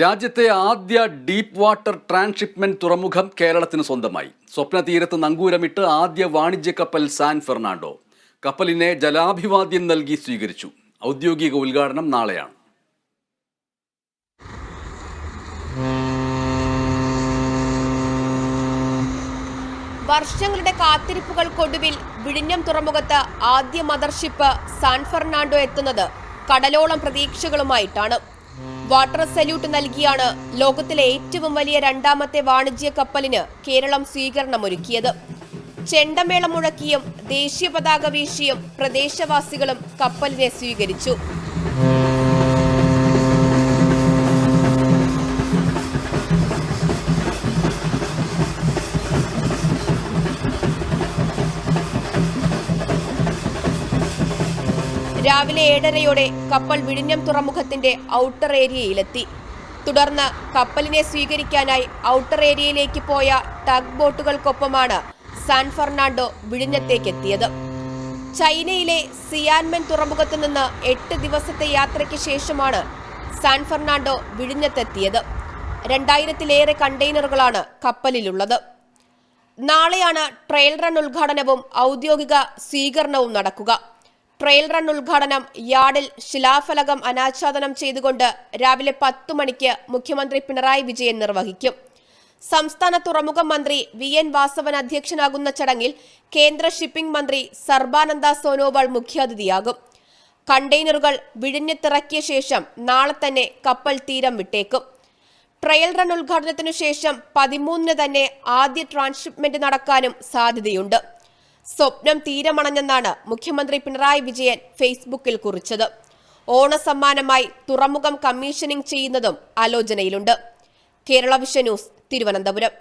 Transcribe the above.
രാജ്യത്തെ ആദ്യ deep water transshipment തുറമുഖം കേരളത്തിന് സ്വന്തമായി. സ്വപ്ന തീരത്ത് നങ്കൂരമിട്ട് ആദ്യ വാണിജ്യ കപ്പൽ സാൻ ഫെർണാണ്ടോ. കപ്പലിനെ ജലാഭിവാദ്യം നൽകി സ്വീകരിച്ചു. ഔദ്യോഗിക ഉദ്ഘാടനം നാളെയാണ്. വർഷങ്ങളുടെ കാത്തിരിപ്പുകൾക്കൊടുവിൽ വിഴിഞ്ഞം തുറമുഖത്ത് ആദ്യ മദർഷിപ്പ് സാൻ ഫെർണാണ്ടോ എത്തുന്നത് കടലോളം പ്രതീക്ഷകളുമായിട്ടാണ്. വാട്ടർ സല്യൂട്ട് നൽകിയാണ് ലോകത്തിലെ ഏറ്റവും വലിയ രണ്ടാമത്തെ വാണിജ്യ കപ്പലിന് കേരളം സ്വീകരണമൊരുക്കിയത്. ചെണ്ടമേളം മുഴക്കിയും ദേശീയ പതാക വീശിയും പ്രദേശവാസികളും കപ്പലിനെ സ്വീകരിച്ചു. രാവിലെ ഏഴരയോടെ കപ്പൽ വിഴിഞ്ഞം തുറമുഖത്തിന്റെ ഔട്ടർ ഏരിയയിലെത്തി. തുടർന്ന് കപ്പലിനെ സ്വീകരിക്കാനായി ഔട്ടർ ഏരിയയിലേക്ക് പോയ ടഗ് ബോട്ടുകൾക്കൊപ്പമാണ് സാൻ ഫെർണാണ്ടോ വിഴിഞ്ഞത്തേക്കെത്തിയത്. ചൈനയിലെ സിയാൻമെൻ തുറമുഖത്ത് നിന്ന് എട്ട് ദിവസത്തെ യാത്രയ്ക്ക് ശേഷമാണ് സാൻ ഫെർണാണ്ടോ വിഴിഞ്ഞത്തെത്തിയത്. രണ്ടായിരത്തിലേറെ കണ്ടെയ്നറുകളാണ് കപ്പലിലുള്ളത്. നാളെയാണ് ട്രയൽ റൺ ഉദ്ഘാടനവും ഔദ്യോഗിക സ്വീകരണവും നടക്കുക. ട്രയൽ റൺ ഉദ്ഘാടനം യാർഡിൽ ശിലാഫലകം അനാച്ഛാദനം ചെയ്തുകൊണ്ട് രാവിലെ പത്തു മണിക്ക് മുഖ്യമന്ത്രി പിണറായി വിജയൻ നിർവഹിക്കും. സംസ്ഥാന തുറമുഖ മന്ത്രി വി എൻ വാസവൻ അധ്യക്ഷനാകുന്ന ചടങ്ങിൽ കേന്ദ്ര ഷിപ്പിംഗ് മന്ത്രി സർബാനന്ദ സോനോവാൾ മുഖ്യാതിഥിയാകും. കണ്ടെയ്നറുകൾ വിഴിഞ്ഞത്തിറക്കിയ ശേഷം നാളെ തന്നെ കപ്പൽ തീരം വിട്ടേക്കും. ട്രയൽ റൺ ഉദ്ഘാടനത്തിനു ശേഷം പതിമൂന്നിന് തന്നെ ആദ്യ ട്രാൻസ്ഷിപ്മെന്റ് നടക്കാനും സാധ്യതയുണ്ട്. സ്വപ്നം തീരമണഞ്ഞെന്നാണ് മുഖ്യമന്ത്രി പിണറായി വിജയൻ ഫേസ്ബുക്കിൽ കുറിച്ചത്. ഓണസമ്മാനമായി തുറമുഖം കമ്മീഷനിംഗ് ചെയ്യുന്നതും ആലോചനയിലുണ്ട്. Kerala vision news Thiruvananthapuram.